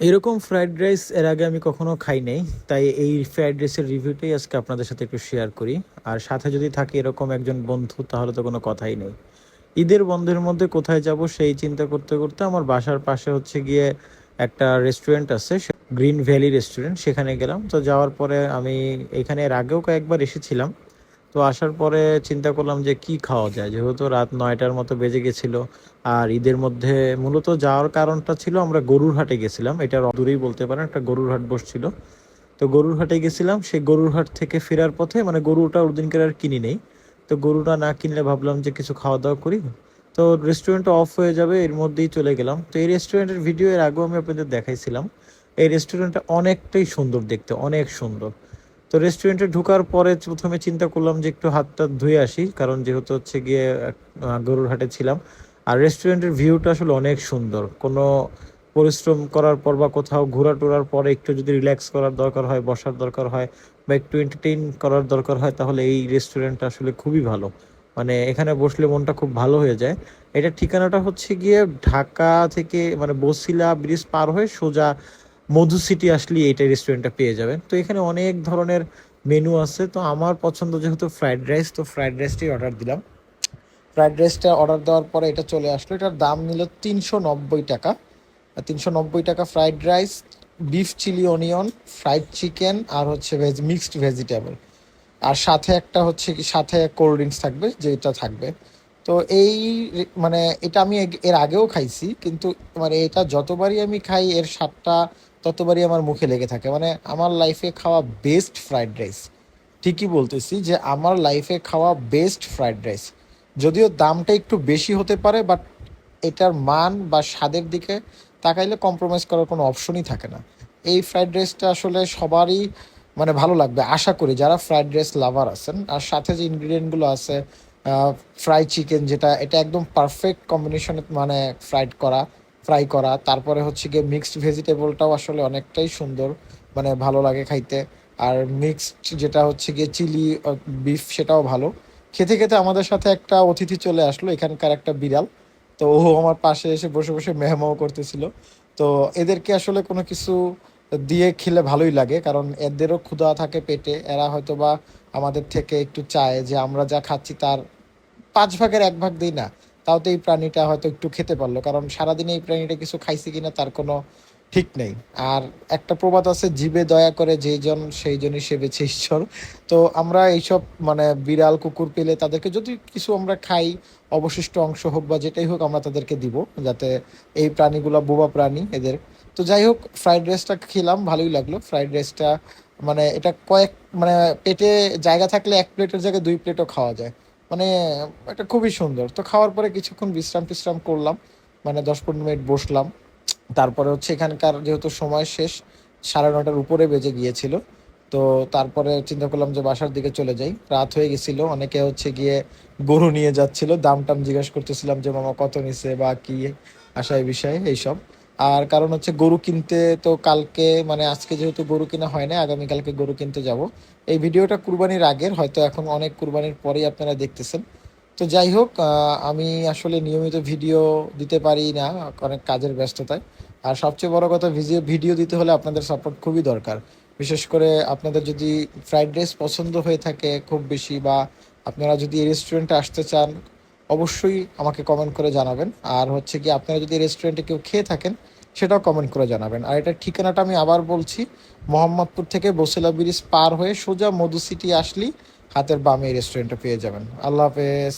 এরকম fried rice এর আগে আমি কখনো খাই নাই, তাই এই ফ্রাইড রাইসের রিভিউটাই আজকে আপনাদের সাথে একটু শেয়ার করি। আর সাথে যদি থাকে এরকম একজন বন্ধু, তাহলে তো কোনো কথাই নেই। ঈদের বন্ধের মধ্যে কোথায় যাব সেই চিন্তা করতে করতে আমার বাসার পাশে হচ্ছে গিয়ে একটা রেস্টুরেন্ট আছে গ্রিন ভ্যালি রেস্টুরেন্ট সেখানে গেলাম। তো যাওয়ার পরে আমি এখানে এর আগেও কয়েকবার এসেছিলাম। তো আসার পরে চিন্তা করলাম যে কি খাওয়া যায়? যেহেতু রাত নয়টার মতো বেজে গেছিল, আর ঈদের মধ্যে মূলত যাওয়ার কারণটা ছিল আমরা গরুর হাটে গেছিলাম। এটা দূরেই বলতে পারেন, একটা গরুর হাট বসছিল। তো গরুর হাটে গেছিলাম, সেই গরুর হাট থেকে ফেরার পথে মানে গরুটা ওদিনকার আর কিনি নেই। তো গরুটা না কিনলে ভাবলাম যে কিছু খাওয়া দাওয়া করি। তো রেস্টুরেন্ট অফ হয়ে যাবে, এর মধ্যেই চলে গেলাম। তো এই রেস্টুরেন্টের ভিডিও এর আগেও আমি আপনাদের দেখাইছিলাম। এই রেস্টুরেন্টটা অনেকটাই সুন্দর দেখতে, অনেক সুন্দর। তো রেস্টুরেন্টে ঢোকার পরে প্রথমে চিন্তা করলাম যে একটু হাতটা ধুয়ে আসি, কারণ যেহেতু হচ্ছে গিয়ে গরুর হাটে ছিলাম। আর রেস্টুরেন্টের ভিউটা আসলে অনেক সুন্দর। কোনো পরিশ্রম করার পর বা কোথাও ঘোরা টোরার পরে একটু যদি রিল্যাক্স করার দরকার হয়, বসার দরকার হয় বা একটু এন্টারটেইন করার দরকার হয়, তাহলে এই রেস্টুরেন্টটা আসলে খুবই ভালো। মানে এখানে বসলে মনটা খুব ভালো হয়ে যায়। এটা ঠিকানাটা হচ্ছে গিয়ে ঢাকা থেকে মানে বসিলা ব্রিজ পার হয়ে সোজা মধু সিটি আসলে এইটা রেস্টুরেন্টটা পেয়ে যাবেন। তো এখানে অনেক ধরনের মেনু আছে। তো আমার পছন্দ যেহেতু ফ্রাইড রাইস তো ফ্রাইড রাইসটাই অর্ডার দিলাম। ফ্রাইড রাইসটা অর্ডার দেওয়ার পরে এটা চলে আসলো। এটার দাম নিল তিনশো নব্বই টাকা। তিনশো নব্বই টাকা fried rice beef chilli onion fried chicken আর হচ্ছে ভেজ মিক্সড ভেজিটেবল আর সাথে একটা হচ্ছে কি, সাথে কোল্ড ড্রিঙ্কস থাকবে, যেটা থাকবে। তো এই মানে এটা আমি এর আগেও খাইছি, কিন্তু মানে এটা যতবারই আমি খাই, এর স্বাদটা ততবারই আমার মুখে লেগে থাকে। মানে আমার লাইফে খাওয়া বেস্ট ফ্রাইড রাইস ঠিকই বলতেছি যে আমার লাইফে খাওয়া বেস্ট ফ্রাইড রাইস যদিও দামটা একটু বেশি হতে পারে বাট এটার মান বা স্বাদের দিকে তাকাইলে কম্প্রোমাইজ করার কোনো অপশনই থাকে না। এই ফ্রাইড রাইসটা আসলে সবারই মানে ভালো লাগবে। আশা করি যারা ফ্রাইড রাইস লাভার আছেন, আর সাথে যে ইনগ্রিডিয়েন্টগুলো আছে ফ্রাই চিকেন যেটা, এটা একদম পারফেক্ট কম্বিনেশনে মানে ফ্রাইড করা। ফ্রাই করা। তারপরে হচ্ছে গিয়ে মিক্সড ভেজিটেবলটাও আসলে অনেকটাই সুন্দর মানে ভালো লাগে খাইতে। আর মিক্সড যেটা হচ্ছে গিয়ে চিলি বিফ সেটাও ভালো। খেতে খেতে আমাদের সাথে একটা অতিথি চলে আসলো, এখানকার একটা বিড়াল। তো ও আমার পাশে এসে বসে বসে মেহমাও করতেছিল। তো এদেরকে আসলে কোনো কিছু দিয়ে খেলে ভালোই লাগে, কারণ এদেরও ক্ষুধা থাকে পেটে। এরা হয়তো বা আমাদের থেকে একটু চায় যে আমরা যা খাচ্ছি তার পাঁচ ভাগের এক ভাগ দিই না। তাও তো এই প্রাণীটা হয়তো একটু খেতে পারল, কারণ সারাদিনে এই প্রাণীটা কিছু খাইছে কিনা তার কোনো ঠিক নেই। আর একটা প্রবাদ আছে, জীবে দয়া করে যেইজন সেই জনই সেবেছে ঈশ্বর। তো আমরা এইসব মানে বিড়াল, কুকুর পেলে তাদেরকে যদি কিছু আমরা খাই, অবশিষ্ট অংশ হোক বা যেটাই হোক, আমরা তাদেরকে দিব, যাতে এই প্রাণীগুলো বোবা প্রাণী এদের। তো যাই হোক, ফ্রাইড রাইসটা খেলাম, ভালোই লাগল। ফ্রাইড রাইসটা মানে এটা কয়েক মানে পেটে জায়গা থাকলে এক প্লেটের জায়গায় দুই প্লেটও খাওয়া যায়। মানে এটা খুবই সুন্দর। তো খাওয়ার পরে কিছুক্ষণ বিশ্রাম টিশ্রাম করলাম মানে দশ পনেরো মিনিট বসলাম। তারপরে হচ্ছে এখানকার যেহেতু সময় শেষ, সাড়ে নটার উপরে বেজে গিয়েছিল। তো তারপরে চিন্তা করলাম যে বাসার দিকে চলে যাই। রাত হয়ে গেছিল, অনেকে হচ্ছে গিয়ে গরু নিয়ে যাচ্ছিল। দাম টাম জিজ্ঞাসা করতেছিলাম যে, মামা, কত নিছে বা কি? আশায় বিষয়ে, এইসব। আর কারণ হচ্ছে গরু কিনতে তো কালকে মানে আজকে যেহেতু গরু কিনা হয় না আগামীকালকে গরু কিনতে যাব। এই ভিডিওটা কুরবানির আগের, হয়তো এখন অনেক কুরবানির পরেই আপনারা দেখতেছেন। তো যাই হোক আমি আসলে নিয়মিত ভিডিও দিতে পারি না, অনেক কাজের ব্যস্ততায়। আর সবচেয়ে বড় কথা ভিডিও ভিডিও দিতে হলে আপনাদের সাপোর্ট খুবই দরকার। বিশেষ করে আপনাদের যদি ফ্রাইড রাইস পছন্দ হয়ে থাকে খুব বেশি, বা আপনারা যদি এই রেস্টুরেন্টে আসতে চান অবশ্যই আমাকে কমেন্ট করে জানাবেন। আর হচ্ছে কি, আপনারা যদি রেস্টুরেন্টে কেউ খেয়ে থাকেন, সেটাও কমেন্ট করে জানাবেন। আর এটার ঠিকানাটা আমি আবার বলছি, মোহাম্মদপুর থেকে বসিলা ব্রিজ পার হয়ে সোজা মধু সিটি আসলেই হাতের বামে এই রেস্টুরেন্টটা পেয়ে যাবেন। আল্লাহ হাফেজ।